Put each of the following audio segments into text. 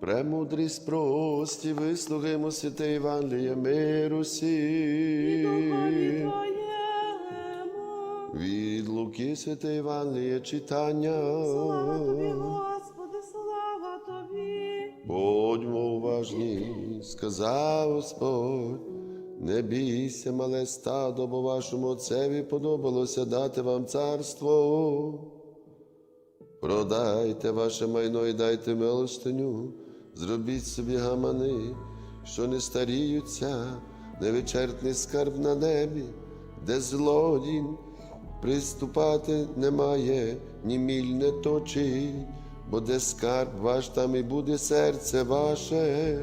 Премудрість прості, вислухаймо святе Євангеліє миру сі. Твоєму. Від Луки святе Євангеліє читання. Слава тобі, Господи, слава тобі. Будьмо уважні, сказав Господь. Не бійся, мале стадо, бо вашому отцеві подобалося дати вам царство. Продайте ваше майно і дайте милостиню, зробіть собі гамани, що не старіються, невичерпний скарб на небі, де злодій приступати немає, ні міль не точить, бо де скарб ваш, там і буде серце ваше.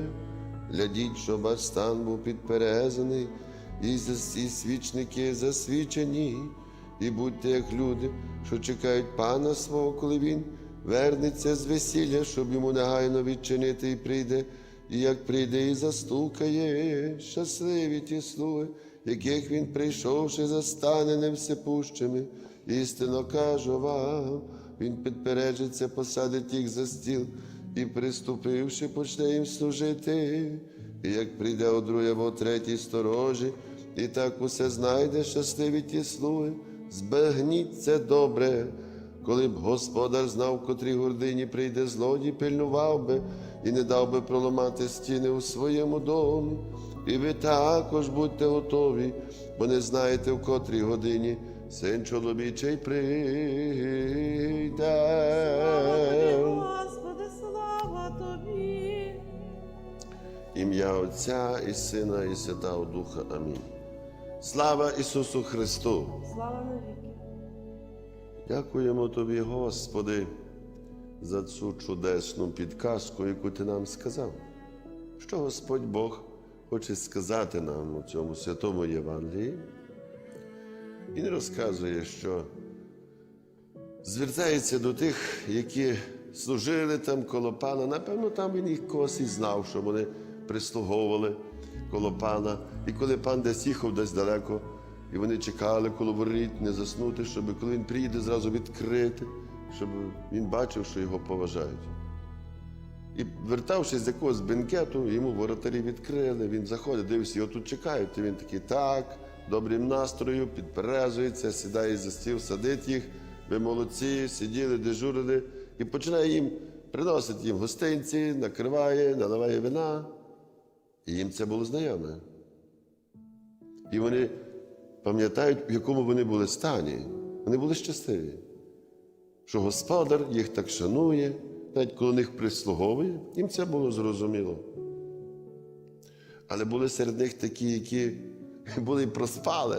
Глядіть, щоб ваш стан був підперезаний, і свічники засвічені, і будьте як люди, що чекають пана свого, коли він вернеться з весілля, щоб йому негайно відчинити і прийде, і як прийде і застукає, щасливі ті слуги, яких він прийшовши, застане невсепущими. Істинно кажу вам, він підпережиться, посадить їх за стіл і, приступивши, почне їм служити. І як прийде о другій третій сторожі, і так усе знайде щасливі ті слуги, збагніть добре. Коли б господар знав, в котрій гордині прийде злодій, пильнував би і не дав би проламати стіни у своєму домі. І ви також будьте готові, бо не знаєте, в котрій годині син чоловічий прийде. Господи, слава тобі. Ім'я Отця і Сина, і Святого Духа. Амінь. Слава Ісусу Христу! Слава навіки. Дякуємо Тобі, Господи, за цю чудесну підказку, яку Ти нам сказав. Що Господь Бог хоче сказати нам у цьому святому Євангелії. Він розказує, що звертається до тих, які служили там коло пана. Напевно, там він їх когось і знав, що вони прислуговували коло пана. І коли пан десь їхав десь далеко, і вони чекали коло воріт, не заснути, щоб коли він приїде, зразу відкрити, щоб він бачив, що його поважають. І вертавшись з якогось бенкету, йому воротарі відкрили, він заходить, дивився, його тут чекають. І він такий, так, добрим настрою, підперезується, сідає за стіл, садить їх. Ви молодці, сиділи, дежурили, і починає їм, приносить їм гостинці, накриває, наливає вина. І їм це було знайоме. І вони пам'ятають, в якому вони були стані. Вони були щасливі що господар їх так шанує, навіть коли них прислуговує, їм це було зрозуміло. Але були серед них такі, які були і проспали.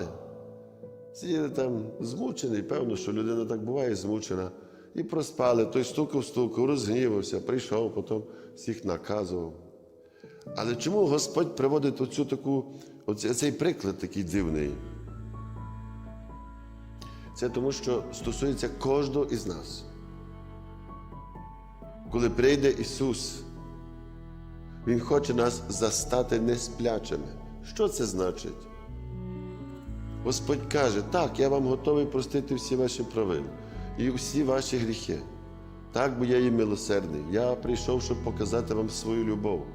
Сиділи там змучений, певно, що людина так буває змучена. І проспали, той стукав, стукав, розгнівався, прийшов, потім всіх наказував. Але чому Господь приводить оцю таку, оцей, приклад такий дивний? Це тому, що стосується кожного із нас. Коли прийде Ісус, Він хоче нас застати несплячими. Що це значить? Господь каже, так, я вам готовий простити всі ваші провини і всі ваші гріхи. Так, бо я є милосердний. Я прийшов, щоб показати вам свою любов.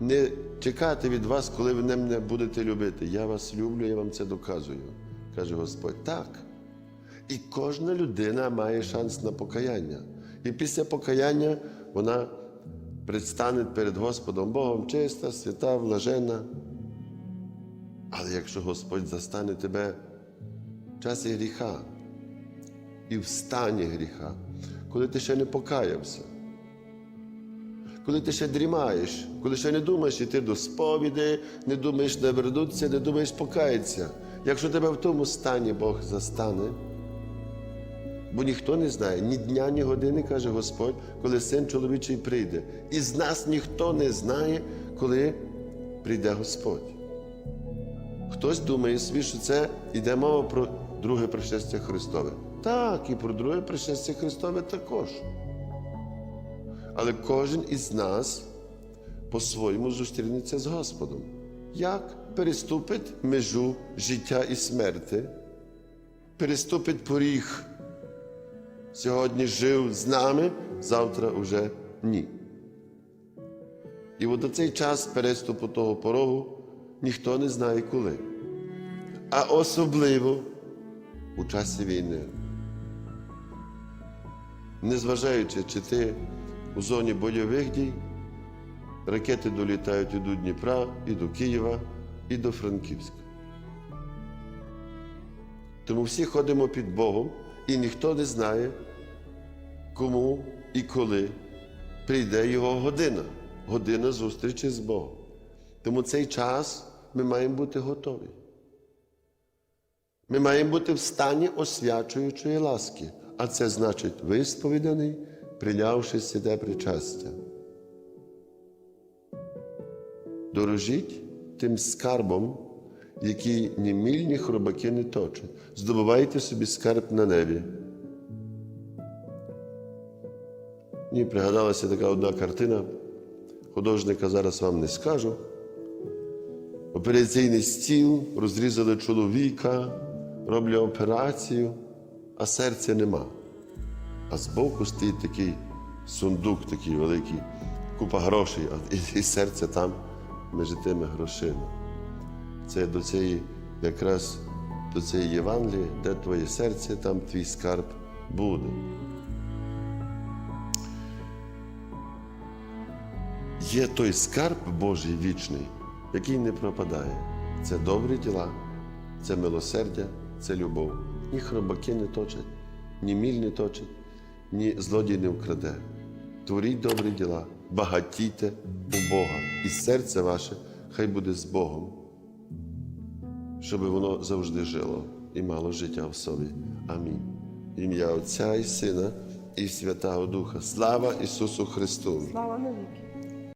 Не чекати від вас, коли ви мене будете любити. Я вас люблю, я вам це доказую, каже Господь. Так. І кожна людина має шанс на покаяння. І після покаяння вона предстане перед Господом Богом чиста, свята, блажена. Але якщо Господь застане тебе в часі гріха і в стані гріха, коли ти ще не покаявся, коли ти ще дрімаєш, коли ще не думаєш йти до сповіді, не думаєш навернутися, не думаєш покаятися. Якщо тебе в тому стані Бог застане, Бо ніхто не знає ні дня, ні години, каже Господь, коли син чоловічий прийде. І з нас ніхто не знає, коли прийде Господь. Хтось думає собі, що це йде мова про друге пришестя Христове. Так, і про друге пришестя Христове також. Але кожен із нас по-своєму зустрінеться з Господом. Як переступить межу життя і смерти, переступить поріг сьогодні жив з нами, завтра уже ні. І от у цей час переступу того порогу ніхто не знає коли. А особливо у часі війни. Незважаючи, чи ти у зоні бойових дій, ракети долітають і до Дніпра, і до Києва, і до Франківська. Тому всі ходимо під Богом, і ніхто не знає, кому і коли прийде його година, година зустрічі з Богом. Тому цей час ми маємо бути готові. Ми маємо бути в стані освячуючої ласки, а це значить висповіданий, прийнявши святе причастя. Дорожіть тим скарбом, який ні міль, ні хробаки не точать. Здобувайте собі скарб на небі. Мені пригадалася така одна картина. Художника зараз вам не скажу. Операційний стіл, розрізали чоловіка, роблять операцію, а серця нема. А збоку стоїть такий сундук, такий великий, купа грошей, і серце там між тими грошима. Це до цієї, якраз до цієї Євангелії, де твоє серце, там твій скарб буде. Є той скарб Божий вічний, який не пропадає. Це добрі діла, це милосердя, це любов. Ні хробаки не точать, ні міль не точать, ні злодій не вкраде. Творіть добрі діла, багатійте у Бога, і серце ваше хай буде з Богом, щоб воно завжди жило і мало життя в собі. Амінь. Ім'я Отця і Сина і Святого Духа. Слава Ісусу Христу! Слава навіки.